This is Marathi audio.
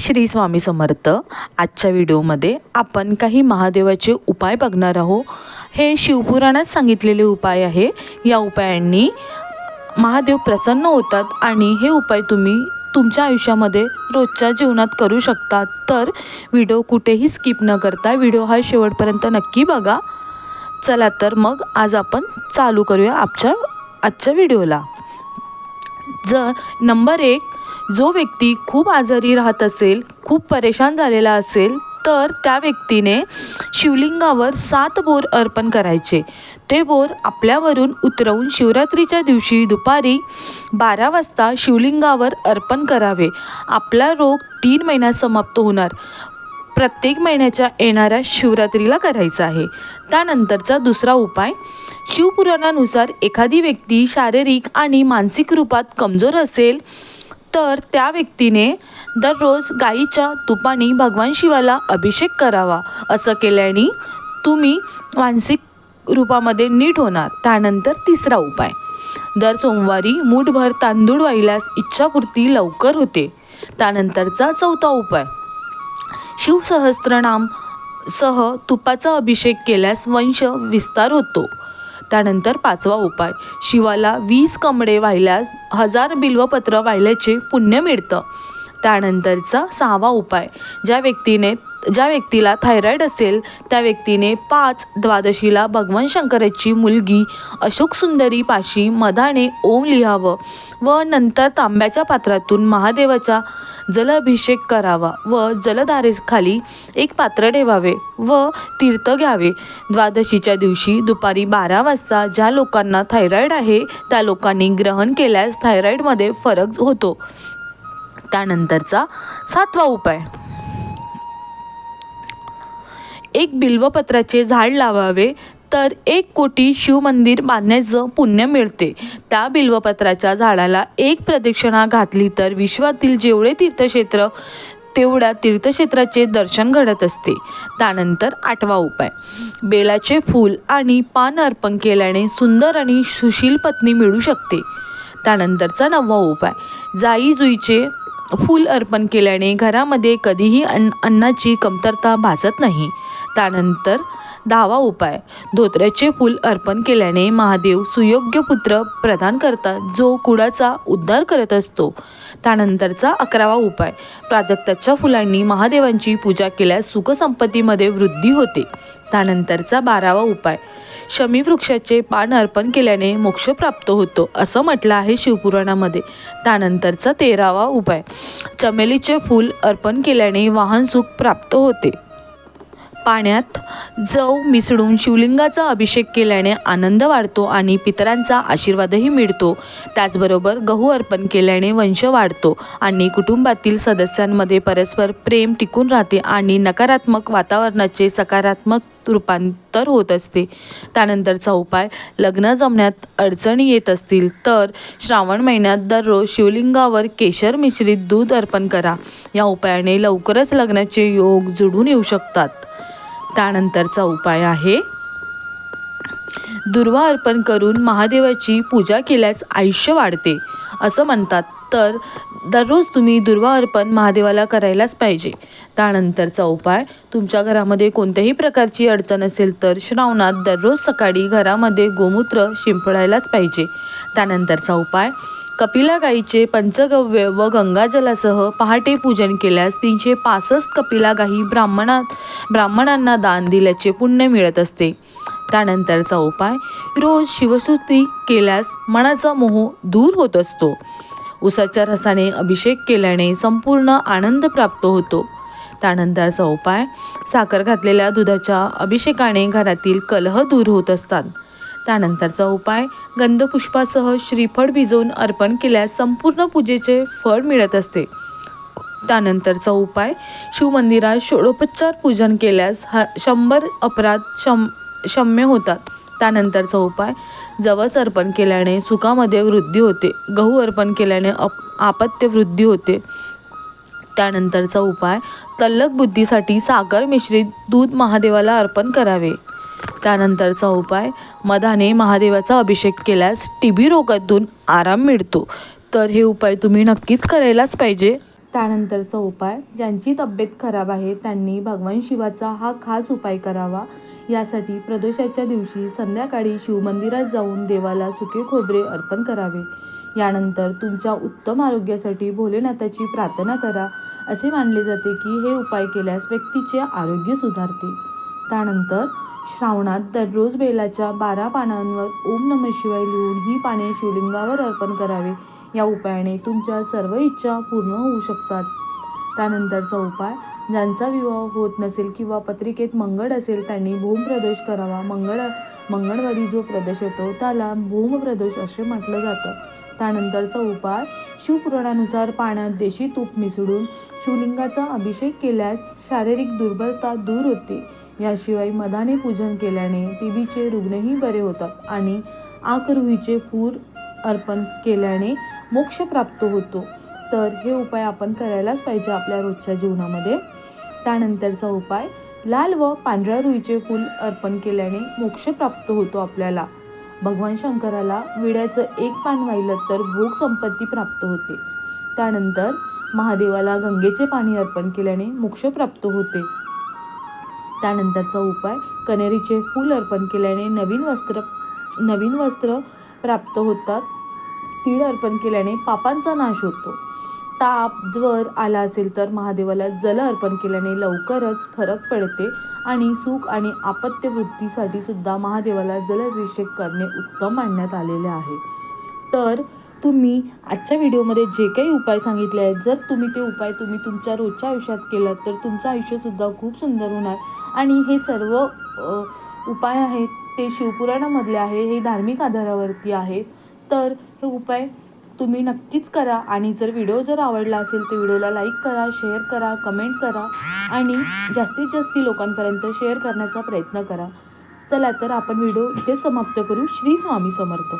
श्री स्वामी समर्थ. आजच्या व्हिडिओमध्ये आपण काही महादेवाचे उपाय बघणार आहोत. हे शिवपुराणात सांगितलेले उपाय आहे. या उपायांनी महादेव प्रसन्न होतात आणि हे उपाय तुम्ही तुमच्या आयुष्यामध्ये रोजच्या जीवनात करू शकता. तर व्हिडिओ कुठेही स्किप न करता व्हिडिओ हा शेवटपर्यंत नक्की बघा. चला तर मग आज आपण चालू करूया आजच्या आजच्या व्हिडिओला. जर नंबर एक जो व्यक्ती खूप आजारी राहत असेल खूप परेशान झालेला असेल तर त्या व्यक्तीने शिवलिंगावर सात बोर अर्पण करायचे. ते बोर आपल्यावरून उतरवून शिवरात्रीच्या दिवशी दुपारी बारा वाजता शिवलिंगावर अर्पण करावे. आपला रोग तीन महिन्यात समाप्त होणार. प्रत्येक महिन्याच्या येणाऱ्या शिवरात्रीला करायचा आहे. त्यानंतरचा दुसरा उपाय शिवपुराणानुसार एखादी व्यक्ती शारीरिक आणि मानसिक रूपात कमजोर असेल तर त्या व्यक्तीने दररोज गाईच्या तुपाने भगवान शिवाला अभिषेक करावा असं केल्याने तुम्ही मानसिक रूपामध्ये नीट होणार. त्यानंतर तिसरा उपाय दर सोमवारी मूठभर तांदूळ वाहिल्यास इच्छापूर्ती लवकर होते. त्यानंतरचा चौथा उपाय शिवसहस्त्रनाम सह तुपाचा अभिषेक केल्यास वंश विस्तार होतो. त्यानंतर पाचवा उपाय शिवाला वीस कमळे वाहिल्यास हजार बिल्वपत्र वाहिल्याचे पुण्य मिळतं. त्यानंतरचा सहावा उपाय ज्या व्यक्तीने ज्या व्यक्तीला थायरॉईड असेल त्या व्यक्तीने पाच द्वादशीला भगवान शंकराची मुलगी अशोक सुंदरी पाशी मधाने ओम लिहावं व नंतर तांब्याच्या पात्रातून महादेवाचा जलअभिषेक करावा व जलधारेखाली एक पात्र ठेवावे व तीर्थ घ्यावे. द्वादशीच्या दिवशी दुपारी बारा वाजता ज्या लोकांना थायरॉईड आहे त्या लोकांनी ग्रहण केल्यास थायरॉईडमध्ये फरक होतो. त्यानंतरचा सातवा उपाय. एक बिल्वपत्राचे झाड लावावे तर एक कोटी शिवमंदिर बांधण्याचं पुण्य मिळते. त्या बिल्वपत्राच्या झाडाला एक प्रदक्षिणा घातली तर विश्वातील जेवढे तीर्थक्षेत्र तेवढ्या तीर्थक्षेत्राचे दर्शन घडत असते. त्यानंतर आठवा उपाय. बेलाचे फूल आणि पान अर्पण केल्याने सुंदर आणि सुशील पत्नी मिळू शकते. त्यानंतरचा नववा उपाय. जाई जुईचे फूल अर्पण केल्याने घरामध्ये कधीही अन्न अन्नाची कमतरता भासत नाही. त्यानंतर दहावा उपाय. धोत्र्याचे फूल अर्पण केल्याने महादेव सुयोग्य पुत्र प्रदान करतात जो कुडाचा उद्धार करत असतो. त्यानंतरचा अकरावा उपाय. प्राजक्ताच्या फुलांनी महादेवांची पूजा केल्यास सुखसंपत्तीमध्ये वृद्धी होते. त्यानंतरचा बारावा उपाय. शमी वृक्षाचे पान अर्पण केल्याने मोक्ष प्राप्त होतो असं म्हटलं आहे शिवपुराणामध्ये. त्यानंतरचा तेरावा उपाय. चमेलीचे फूल अर्पण केल्याने वाहन सुख प्राप्त होते. पाण्यात जव मिसळून शिवलिंगाचा अभिषेक केल्याने आनंद वाढतो आणि पितरांचा आशीर्वादही मिळतो. त्याचबरोबर गहू अर्पण केल्याने वंश वाढतो आणि कुटुंबातील सदस्यांमध्ये परस्पर प्रेम टिकून राहते आणि नकारात्मक वातावरणाचे सकारात्मक रूपांतर होत असते. त्यानंतरचा उपाय लग्न जमण्यात अडचणी येत असतील तर श्रावण महिन्यात दररोज शिवलिंगावर केशर मिश्रित दूध अर्पण करा. या उपायाने लवकरच लग्नाचे योग जुळून येऊ शकतात. त्यानंतरचा उपाय आहे. दुर्वा अर्पण करून महादेवाची पूजा केल्यास आयुष्य वाढते असं म्हणतात. तर दररोज तुम्ही दुर्वा अर्पण महादेवाला करायलाच पाहिजे. त्यानंतरचा उपाय तुमच्या घरामध्ये कोणत्याही प्रकारची अडचण असेल तर श्रावणात दररोज सकाळी घरामध्ये गोमूत्र शिंपडायलाच पाहिजे. त्यानंतरचा उपाय कपिला गाईचे पंचगव्य व गंगाजलासह पहाटे पूजन केल्यास तीनशे पासष्ट कपिला गाई ब्राह्मणात ब्राह्मणांना दान दिल्याचे पुण्य मिळत असते. त्यानंतरचा उपाय रोज शिवस्तुती केल्यास मनाचा मोह दूर होत असतो. उसाच्या रसाने अभिषेक केल्याने संपूर्ण आनंद प्राप्त होतो. त्यानंतरचा उपाय साखर घातलेल्या दुधाच्या अभिषेकाने घरातील कलह दूर होत असतात. त्यानंतरचा उपाय गंधपुष्पासह श्रीफळ भिजवून अर्पण केल्यास संपूर्ण पूजेचे फळ मिळत असते. त्यानंतरचा उपाय शिवमंदिरात षोडोपचार पूजन केल्यास ह शंभर अपराध शम शम्य होतात. त्यानंतरचा उपाय जवस अर्पण केल्याने सुखामध्ये वृद्धी होते. गहू अर्पण केल्याने अप आपत्य वृद्धी होते. त्यानंतरचा उपाय तल्लक बुद्धीसाठी साखर मिश्रित दूध महादेवाला अर्पण करावे. त्यानंतरचा उपाय मधाने महादेवाचा अभिषेक केल्यास टी बी रोगातून आराम मिळतो. तर हे उपाय तुम्ही नक्कीच करायलाच पाहिजे. त्यानंतरचा उपाय ज्यांची तब्येत खराब आहे त्यांनी भगवान शिवाचा हा खास उपाय करावा. यासाठी प्रदोषाच्या दिवशी संध्याकाळी शिवमंदिरात जाऊन देवाला सुके खोबरे अर्पण करावे. यानंतर तुमच्या उत्तम आरोग्यासाठी भोलेनाथाची प्रार्थना करा. असे मानले जाते की हे उपाय केल्यास व्यक्तीचे आरोग्य सुधारते. त्यानंतर श्रावणात दररोज बेलाच्या बारा पानांवर ओम नम शिवाय लिहून ही पाने शिवलिंगावर अर्पण करावे. या उपायाने तुमच्या सर्व इच्छा पूर्ण होऊ शकतात. त्यानंतरचा उपाय ज्यांचा विवाह होत नसेल किंवा पत्रिकेत मंगळ असेल त्यांनी भूमप्रदोष करावा. मंगळ मंगळवारी जो प्रदेश येतो त्याला भूमप्रदोष असे म्हटलं जातं. त्यानंतरचा उपाय शिवपुराणानुसार पाण्यात देशी तूप मिसळून शिवलिंगाचा अभिषेक केल्यास शारीरिक दुर्बलता दूर होते. याशिवाय मधाने पूजन केल्याने टीबीचे रुग्णही बरे होतात आणि आकरुहीचे फूर अर्पण केल्याने मोक्ष प्राप्त होतो. तर हे उपाय आपण करायलाच पाहिजे आपल्या रोजच्या जीवनामध्ये. त्यानंतरचा उपाय लाल व पांढऱ्या रुईचे फूल अर्पण केल्याने मोक्ष प्राप्त होतो आपल्याला. भगवान शंकराला विड्याचं एक पान वाहिलं तर भोग संपत्ती प्राप्त होते. त्यानंतर महादेवाला गंगेचे पाणी अर्पण केल्याने मोक्ष प्राप्त होते. त्यानंतरचा उपाय कनेरीचे फूल अर्पण केल्याने नवीन वस्त्र नवीन वस्त्र प्राप्त होतात. तीळ अर्पण केल्याने पापांचा नाश होतो. ताप ज्वर आला असेल तर महादेवाला जल अर्पण केल्याने लवकरच फरक पडते आणि सुख आणि आपत्यवृत्तीसाठी सुद्धा महादेवाला जलाभिषेक करणे उत्तम मानण्यात आलेले आहे. तर तुम्ही आजच्या व्हिडिओमध्ये जे काही उपाय सांगितले आहेत जर तुम्ही ते उपाय तुम्ही तुमच्या रोजच्या आयुष्यात केलात तर तुमचं आयुष्यसुद्धा खूप सुंदर होणार. आणि हे सर्व उपाय आहेत ते शिवपुराणामधले आहे हे धार्मिक आधारावरती आहे. तर हे उपाय तुम्ही नक्कीच करा आणि जर व्हिडिओ जर आवडला असेल तर व्हिडिओला लाईक करा शेअर करा कमेंट करा आणि जास्तीत जास्त लोकांपर्यंत शेअर करण्याचा प्रयत्न करा. चला तर आपण व्हिडिओ इथे समाप्त करू. श्री स्वामी समर्थ.